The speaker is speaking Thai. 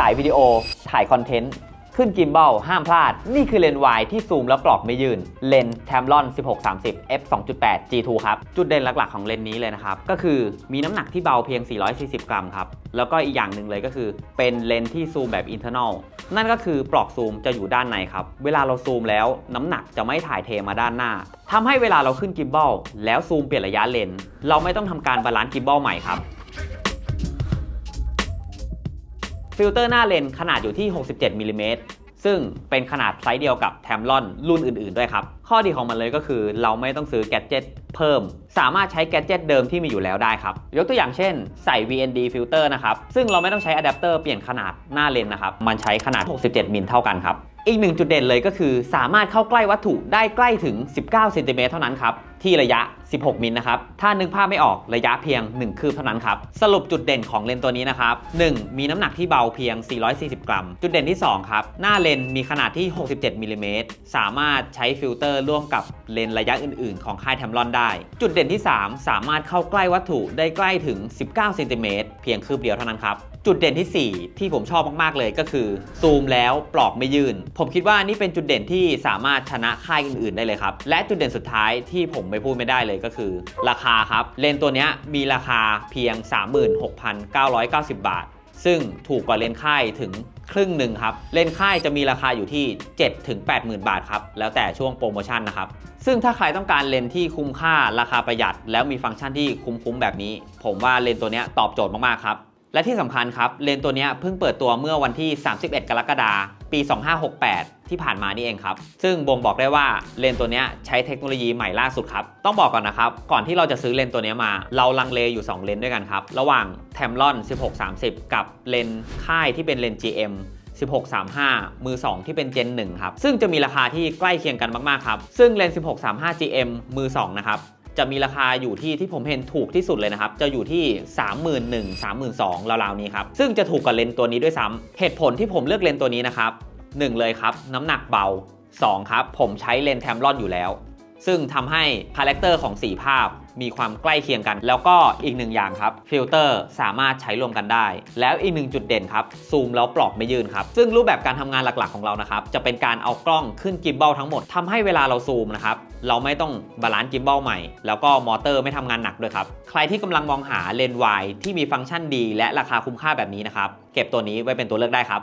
สายวิดีโอ ถ่ายคอนเทนต์ ขึ้นกิมบัลห้ามพลาด นี่คือเลนส์วายที่ซูมแล้วปลอกไม่ยืน เลนส์ Tamron 1630 f 2.8 G2 ครับ จุดเด่นหลักๆของเลนส์นี้เลยนะครับ ก็คือมีน้ำหนักที่เบาเพียง 440 กรัมครับ แล้วก็อีกอย่างหนึ่งเลยก็คือ เป็นเลนส์ที่ซูมแบบ internal นั่นก็คือปลอกซูมจะอยู่ด้านในครับ เวลาเราซูมแล้วน้ำหนักจะไม่ถ่ายเทมาด้านหน้า ทำให้เวลาเราขึ้นกิมบัลแล้วซูมเปลี่ยนระยะเลนส์เราไม่ต้องทำการบาลานซ์กิมบัลใหม่ครับ ฟิลเตอร์หน้าเลนขนาดอยู่ที่ 67มิลลิเมตรซึ่งเป็นขนาดไซส์เดียวกับแทมลอนรุ่นอื่นๆด้วยครับ ข้อดีของมันเลยก็คือเราไม่ต้องซื้อแกดเจิตเพิ่ม สามารถใช้แกดเจิตเดิมที่มีอยู่แล้วได้ครับ ยกตัวอย่างเช่นใส่ VND ฟิลเตอร์นะครับ ซึ่งเราไม่ต้องใช้อะแดปเตอร์เปลี่ยนขนาดหน้าเลนนะครับ มันใช้ขนาด 67 มิลเท่ากันครับ อีกหนึ่งจุดเด่นเลยก็คือ สามารถเข้าใกล้วัตถุได้ใกล้ถึง 19เซนติเมตรเท่านั้นครับที่ระยะ 16 มิลนะครับ ถ้านึกภาพไม่ออกระยะเพียง 1 คืบเท่านั้นครับ สรุปจุดเด่นของเลนส์ตัวนี้นะครับ 1. มีน้ำหนักที่เบาเพียง 440 กรัม จุดเด่นที่ 2 ครับ หน้าเลนส์มีขนาดที่ 67มิลลิเมตรสามารถใช้ฟิลเตอร์ร่วมกับเลนส์ระยะอื่นๆ ของค่ายแทมลอนได้ จุดเด่นที่ 3 สามารถเข้าใกล้วัตถุได้ใกล้ถึง 19เซนติเมตรเพียงคืบเดียวเท่านั้นครับจุดเด่นที่ 4 ที่ผมชอบมาก ๆ เลยก็คือ ซูมแล้วปลอกไม่ยื่นผมคิดว่านี่เป็นจุดเด่นที่สามารถชนะค่ายอื่น ๆ ได้เลยครับ และจุดเด่นสุดท้ายที่ผมไม่พูดไม่ได้เลยก็คือ ราคาครับ เลนส์ตัวนี้มีราคาเพียง 36,990 บาท ซึ่งถูกกว่าเลนส์ค่ายถึงครึ่งหนึ่งครับ เลนส์ค่ายจะมีราคาอยู่ที่ 7-80,000 บาทครับ แล้วแต่ช่วงโปรโมชั่นนะครับ ซึ่งถ้าใครต้องการเลนส์ที่คุ้มค่าราคาประหยัด แล้วมีฟังก์ชันที่คุ้มๆแบบนี้ ผมว่าเลนส์ตัวนี้ตอบโจทย์มากๆครับ และที่สำคัญครับ เลนส์ตัวนี้เพิ่งเปิดตัวเมื่อวันที่ 31 กรกฎาคม ปี 2568 ที่ผ่านมานี่เองครับ ซึ่งบ่งบอกได้ว่าเลนส์ตัวนี้ใช้เทคโนโลยีใหม่ล่าสุดครับ ต้องบอกก่อนนะครับ ก่อนที่เราจะซื้อเลนส์ตัวนี้มา เราลังเลอยู่ 2 เลนส์ด้วยกันครับ ระหว่าง Tamron 1630 กับเลนส์ค่ายที่เป็นเลนส์ GM 1635 มือ 2 ที่เป็น Gen 1 ครับ ซึ่งจะมีราคาที่ใกล้เคียงกันมาก ๆ ครับ ซึ่งเลนส์1635 GM มือ 2 นะครับ จะมีราคาอยู่ที่ที่ผมเห็นถูกที่สุดเลยนะครับ จะอยู่ที่ 31,000 32,000ราวๆนี้ครับ ซึ่งจะถูกกว่าเลนส์ตัวนี้ด้วยซ้ำเหตุผลที่ผมเลือกเลนส์ตัวนี้นะครับ 1 เลยครับ น้ำหนักเบา 2 ครับ ผมใช้เลนส์แทมลอนอยู่แล้ว ซึ่งทำให้คาแรคเตอร์ของสีภาพ มีความใกล้เคียงกัน แล้วก็อีกหนึ่งอย่างครับฟิลเตอร์สามารถใช้รวมกันได้ แล้วอีกหนึ่งจุดเด่นครับซูมแล้วปลอกไม่ยืนครับซึ่งรูปแบบการทำงานหลักๆของเรานะครับจะเป็นการเอากล้องขึ้นกิมบัลทั้งหมดทำให้เวลาเราซูมนะครับเราไม่ต้องบาลานซ์กิมบัลใหม่ แล้วก็มอเตอร์ไม่ทำงานหนักด้วยครับใครที่กำลังมองหาเลนส์วายที่มีฟังก์ชันดี และราคาคุ้มค่าแบบนี้นะครับเก็บตัวนี้ไว้เป็นตัวเลือกได้ครับ